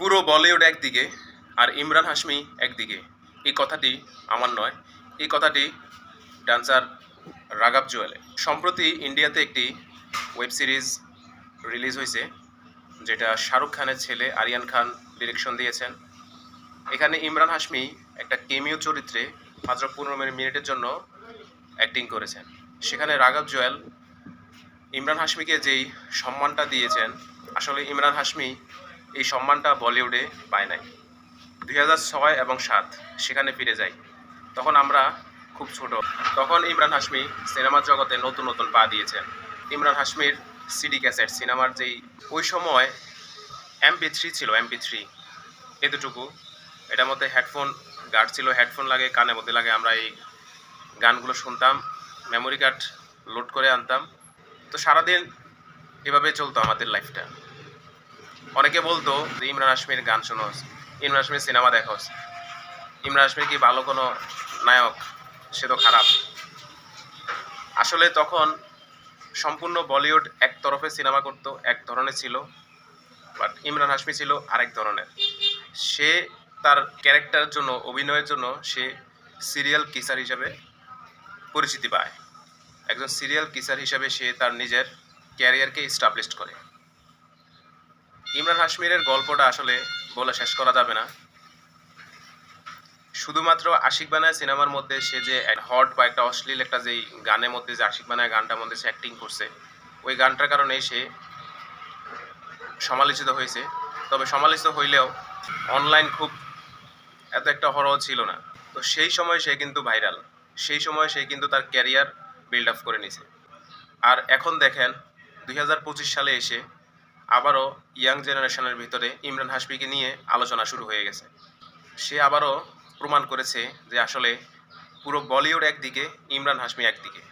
পুরো বলিউড একদিকে আর ইমরান হাশমি একদিকে। এই কথাটি আমার নয়। এই কথাটি ডান্সার রাগাব জুয়েলে সম্প্রতি ইন্ডিয়াতে একটি ওয়েব সিরিজ রিলিজ হয়েছে, যেটা শাহরুখ খানের ছেলে আরিয়ান খান ডিরেকশন দিয়েছেন। এখানে ইমরান হাশমি একটা কেমিও চরিত্রে মাত্র পনেরো মিনিটের জন্য অ্যাক্টিং করেছেন। সেখানে রাগাব জুয়েল ইমরান হাশমিকে যেই সম্মানটা দিয়েছেন, আসলে ইমরান হাশমি এই সম্মানটা বলিউডে পায় নাই। দুই হাজার ছয় এবং সাত, সেখানে ফিরে যাই। তখন আমরা খুব ছোট। তখন ইমরান হাশমি সিনেমার জগতে নতুন নতুন পা দিয়েছেন। ইমরান হাশমির সিডি ক্যাসেট সিনেমার যেই ওই সময় এমপি থ্রি ছিল এমপি থ্রি। এতটুকু। এটার মধ্যে হেডফোন, গার্ড ছিল, হেডফোন লাগে, কানে মধ্যে লাগে, আমরা এই গানগুলো শুনতাম, মেমোরি কার্ড লোড করে আনতাম। তো সারাদিন এভাবে চলতো আমাদের লাইফটা অনেকে বলতো যে ইমরান হাশমির গান শোনোস ইমরান হাশমির সিনেমা দেখোস ইমরান হাশমির কি ভালো কোনো নায়ক? সে তো খারাপ। আসলে তখন সম্পূর্ণ বলিউড এক তরফে সিনেমা করতো, এক ধরনের ছিল, বাট ইমরান হাশমি ছিল আরেক ধরনের। সে তার ক্যারেক্টারের জন্য, অভিনয়ের জন্য সে সিরিয়াল কিসার হিসাবে পরিচিতি পায়। একজন সিরিয়াল কিসার হিসাবে সে তার নিজের ক্যারিয়ারকে স্টাবলিশ করে। ইমরান হাশমিরের গল্পটা আসলে বলে শেষ করা যাবে না। শুধুমাত্র আশিক বানায় সিনেমার মধ্যে সে যে হট বা একটা অশ্লীল একটা যেই গানের মধ্যে যে আশিক বানায় গানটার মধ্যে সে অ্যাক্টিং করছে, ওই গানটার কারণে সে সমালোচিত হয়েছে। তবে সমালোচিত হইলেও অনলাইন খুব এত একটা হরও ছিল না। তো সেই সময় সে কিন্তু ভাইরাল সেই সময় সে কিন্তু তার ক্যারিয়ার বিল্ড আপ করে নিছে। আর এখন দেখেন দু হাজার পঁচিশ সালে এসে আবারও ইয়াং জেনারেশনের ভিতরে ইমরান হাসমিকে নিয়ে আলোচনা শুরু হয়ে গেছে। সে আবারও প্রমাণ করেছে যে আসলে পুরো বলিউড একদিকে, ইমরান হাসমি একদিকে।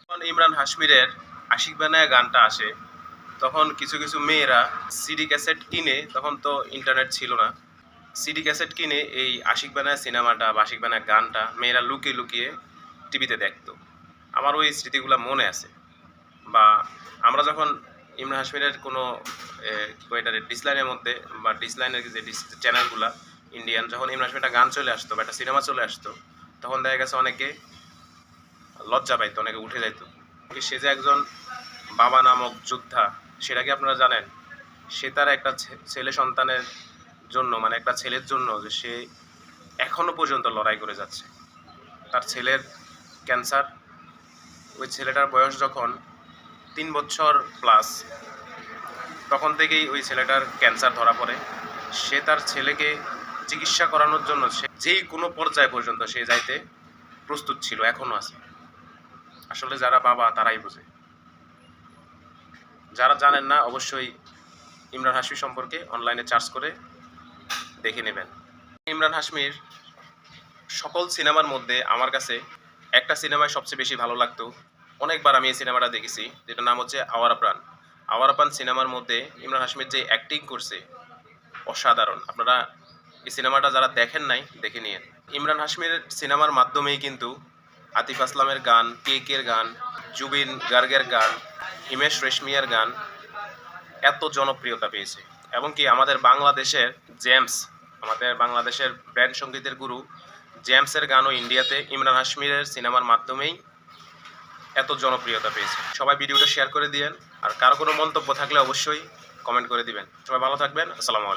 যখন ইমরান হাসমিরের আশিক বানায় গানটা আসে, তখন কিছু কিছু মেয়েরা সিডি ক্যাসেট কিনে, তখন তো ইন্টারনেট ছিল না, সিডি ক্যাসেট কিনে এই আশিক বানায় সিনেমাটা বা আশিক বানায় গানটা মেয়েরা লুকিয়ে লুকিয়ে টিভিতে দেখত। আমার ওই স্মৃতিগুলো মনে আছে। বা আমরা যখন ইমরান হাসমিনের কোনো এটা ডিসলাইনের মধ্যে বা ডিসলাইনের যে চ্যানেলগুলো ইন্ডিয়ান যখন ইমরান হাসমির একটা গান চলে আসতো বা একটা সিনেমা চলে আসতো, তখন দেখা গেছে অনেকে লজ্জা পাইতো, অনেকে উঠে যাইতো। সে যে একজন বাবা নামক যোদ্ধা, সেটা কি আপনারা জানেন? সে তার একটা ছেলে সন্তানের জন্য মানে একটা ছেলের জন্য, যে সে এখনও পর্যন্ত লড়াই করে যাচ্ছে। তার ছেলের ক্যান্সার ওই ছেলেটার বয়স যখন তিন বছর প্লাস তখন থেকেই ওই ছেলেটার ক্যান্সার ধরা পড়ে। সে তার ছেলেকে চিকিৎসা করানোর জন্য সে যেই কোনো পর্যায় পর্যন্ত সে যাইতে প্রস্তুত ছিল এখনও আছে। আসলে যারা বাবা, তারাই বোঝে। যারা জানেন না, অবশ্যই ইমরান হাসমি সম্পর্কে অনলাইনে চার্জ করে দেখে নেবেন। ইমরান হাসমির সকল সিনেমার মধ্যে আমার কাছে একটা সিনেমায় সবচেয়ে বেশি ভালো লাগতো। অনেকবার আমি এই সিনেমাটা দেখেছি, যেটার নাম হচ্ছে আওয়ার প্রাণ। আওয়ার প্রাণ সিনেমার মধ্যে ইমরান হাসমির যে অ্যাক্টিং করছে, অসাধারণ। আপনারা এই সিনেমাটা যারা দেখেন নাই, দেখে নিয়ে ইমরান হাসমির সিনেমার মাধ্যমেই কিন্তু আতিফ আসলামের গান, কেকের গান, জুবিন গার্গের গান, হিমেশ রেশমিয়ার গান এত জনপ্রিয়তা পেয়েছে। এবং কি আমাদের বাংলাদেশের জেমস, আমাদের বাংলাদেশের ব্র্যান্ড সঙ্গীতের গুরু জেমসের গানও ইন্ডিয়াতে ইমরান হাসমিরের সিনেমার মাধ্যমেই এত জনপ্রিয়তা পেয়েছে। সবাই ভিডিওটা শেয়ার করে দিয়েন। আর কারও কোনো মন্তব্য থাকলে অবশ্যই কমেন্ট করে দিবেন। সবাই ভালো থাকবেন। আসসালামু